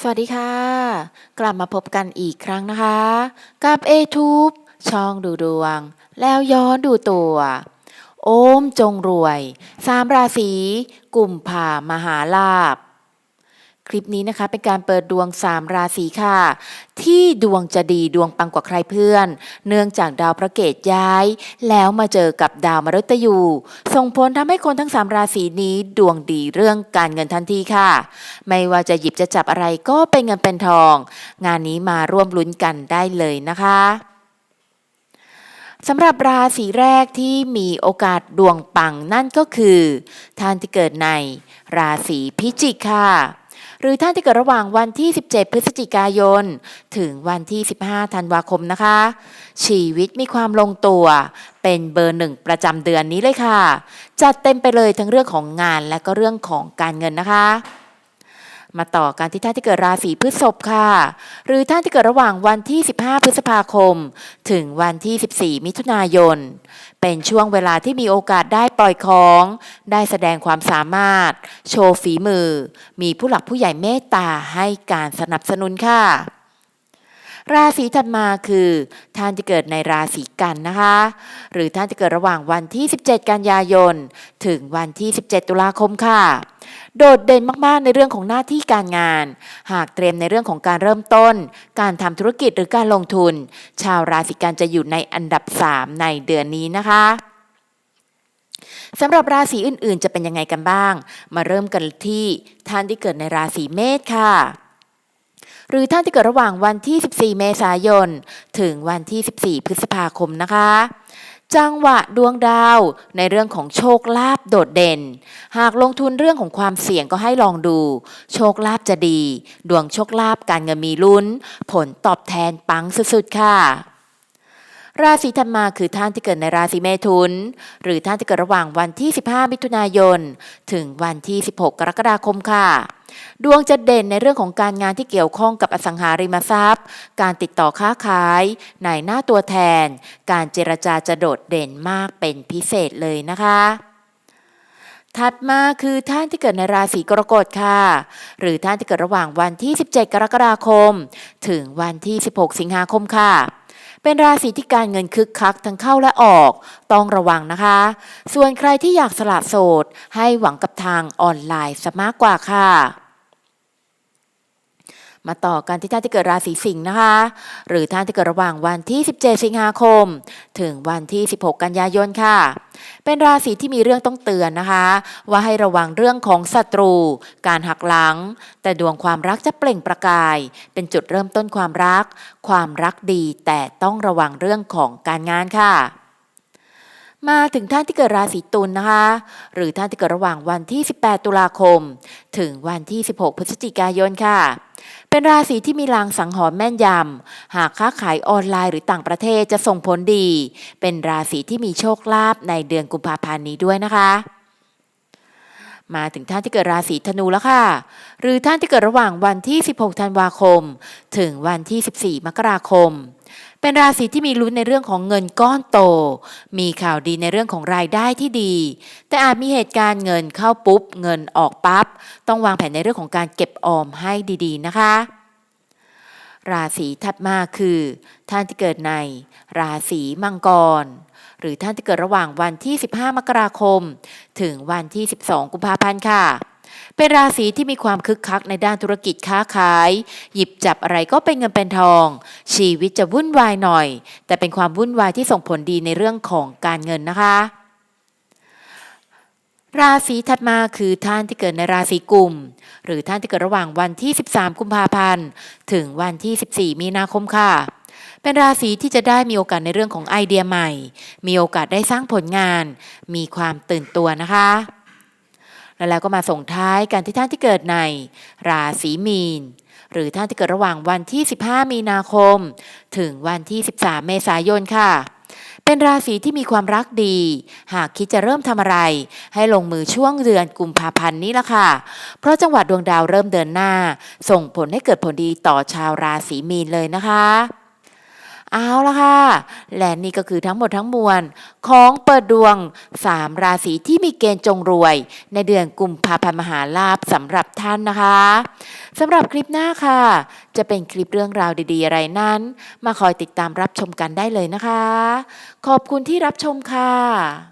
สวัสดีค่ะ กลับมาพบกันอีกครั้งนะคะ กับ a t u b e ช่องดูดวง แล้วย้อนดูตัว โอมจงรวย สามราศีกลุ่มผ่ามหาลาบ คลิปนี้นะคะเป็นการเปิดดวง 3 ราศีค่ะ ที่ดวงจะดีดวงปังกว่าใครเพื่อน เนื่องจากดาวพระเกตย้าย แล้วมาเจอกับดาวมฤตยูส่งผลทำให้คนทั้ง 3 ราศีนี้ดวงดีเรื่องการเงินทันทีค่ะ ไม่ว่าจะหยิบจะจับอะไรก็เป็นเงินเป็นทอง งานนี้มาร่วมลุ้นกันได้เลยนะคะสำหรับราศีแรกที่มีโอกาสดวงปังนั่นก็คือ ท่านที่เกิดในราศีพิจิกค่ะ หรือท่านที่เกิดระหว่างวันที่ 17 พฤศจิกายน ถึงวันที่ 15 ธันวาคมนะคะ ชีวิตมีความลงตัว เป็นเบอร์หนึ่งประจำเดือนนี้เลยค่ะ จัดเต็มไปเลยทั้งเรื่องของงานและก็เรื่องของการเงินนะคะ มาต่อการที่ท่านที่เกิดราศีพฤษภค่ะ หรือท่านที่เกิดระหว่างวันที่ 15 พฤษภาคม ถึงวันที่ 14 มิถุนายน เป็นช่วงเวลาที่มีโอกาสได้ปล่อยของ ได้แสดงความสามารถ โชว์ฝีมือ มีผู้หลักผู้ใหญ่เมตตาให้การสนับสนุนค่ะ ราศีถัดมาคือ ท่านที่เกิดในราศีกันนะคะ หรือท่านที่เกิดระหว่างวันที่ 17 กันยายน ถึงวันที่ 17 ตุลาคมค่ะ โดดเด่นมากๆในเรื่องของหน้าที่การงาน หากเตรียมในเรื่องของการเริ่มต้น การทำธุรกิจหรือการลงทุน ชาวราศีกันจะอยู่ในอันดับ 3 ในเดือนนี้นะคะสำหรับราศีอื่นๆ จะเป็นยังไงกันบ้าง มาเริ่มกันที่ท่านที่เกิดในราศีเมษค่ะ หรือท่านที่เกิดระหว่างวันที่ 14 เมษายน ถึงวันที่ 14 พฤษภาคมนะคะ จังหวะดวงดาว ในเรื่องของโชคลาภโดดเด่น หากลงทุนเรื่องของความเสี่ยงก็ให้ลองดู โชคลาภจะดี ดวงโชคลาภการเงินมีลุ้น ผลตอบแทนปังสุดๆค่ะ ราศีถัดมาคือท่านที่เกิดในราศีเมถุน หรือท่านที่เกิดระหว่างวันที่ 15 มิถุนายน ถึงวันที่ 16 กรกฎาคมค่ะ ดวงจะเด่นในเรื่องของการงานที่เกี่ยวข้องกับอสังหาริมทรัพย์ การติดต่อค้าขายในหน้าตัวแทน การเจรจาจะโดดเด่นมากเป็นพิเศษเลยนะคะถัดมาคือท่านที่เกิดในราศีกรกฎค่ะ หรือท่านที่เกิดระหว่างวันที่ 17 กรกฎาคม ถึงวันที่ 16 สิงหาคมค่ะ เป็นราศีที่การเงินคึกคักทั้งเข้าและออก ต้องระวังนะคะ ส่วนใครที่อยากสละโสด ให้หวังกับทางออนไลน์ซะมากกว่าค่ะ มาต่อกันที่ท่านที่เกิดราศีสิงห์นะคะ หรือท่านที่เกิดระหว่างวันที่ 17 สิงหาคม ถึงวันที่ 16 กันยายนค่ะ เป็นราศีที่มีเรื่องต้องเตือนนะคะ ว่าให้ระวังเรื่องของศัตรู การหักหลัง แต่ดวงความรักจะเปล่งประกาย เป็นจุดเริ่มต้นความรัก ความรักดีแต่ต้องระวังเรื่องของการงานค่ะมาถึงท่านที่เกิดราศีตุลนะคะ หรือท่านที่เกิดระหว่างวันที่ 18 ตุลาคม ถึงวันที่ 16 พฤศจิกายนค่ะ เป็นราศีที่มีลางสังหรณ์แม่นยำ หากค้าขายออนไลน์หรือต่างประเทศจะส่งผลดี เป็นราศีที่มีโชคลาภในเดือนกุมภาพันธ์นี้ด้วยนะคะ มาถึงท่านที่เกิดราศีธนูแล้วค่ะ หรือท่านที่เกิดระหว่างวันที่ 16 ธันวาคม ถึงวันที่ 14 มกราคม เป็นราศีที่มีลุ้นในเรื่องของเงินก้อนโต มีข่าวดีในเรื่องของรายได้ที่ดี แต่อาจมีเหตุการณ์เงินเข้าปุ๊บ เงินออกปั๊บ ต้องวางแผนในเรื่องของการเก็บออมให้ดีๆ นะคะ ราศีถัดมาคือ ท่านที่เกิดใน ราศีมังกร หรือท่านที่เกิดระหว่างวันที่ 15 มกราคม ถึงวันที่ 12 กุมภาพันธ์ค่ะ เป็นราศีที่มีความคึกคักในด้านธุรกิจค้าขาย หยิบจับอะไรก็เป็นเงินเป็นทอง ชีวิตจะวุ่นวายหน่อย แต่เป็นความวุ่นวายที่ส่งผลดีในเรื่องของการเงินนะคะ ราศีถัดมาคือท่านที่เกิดในราศีกุม หรือท่านที่เกิดระหว่างวันที่ 13 กุมภาพันธ์ถึงวันที่ 14 มีนาคมค่ะเป็นราศีที่จะได้มีโอกาสในเรื่องของไอเดียใหม่ มีโอกาสได้สร้างผลงาน มีความตื่นตัวนะคะ แล้วก็มาส่งท้ายกันที่ท่านที่เกิดใน ราศีมีน หรือท่านที่เกิดระหว่างวันที่ 15 มีนาคม ถึงวันที่ 13 เมษายนค่ะเป็นราศีที่มีความรักดี หากคิดจะเริ่มทำอะไร ให้ลงมือช่วงเดือนกุมภาพันธ์นี้ละค่ะ เพราะจังหวัดดวงดาวเริ่มเดินหน้า ส่งผลให้เกิดผลดีต่อชาวราศีมีนเลยนะคะ เอาละค่ะ และนี่ก็คือทั้งหมดทั้งมวล ของเปิดดวง 3 ราศีที่มีเกณฑ์จงรวย ในเดือนกุมภาพันธ์มหาลาภสำหรับท่านนะคะสำหรับคลิปหน้าค่ะ จะเป็นคลิปเรื่องราวดีๆ อะไรนั้น มาคอยติดตามรับชมกันได้เลยนะคะ ขอบคุณที่รับชมค่ะ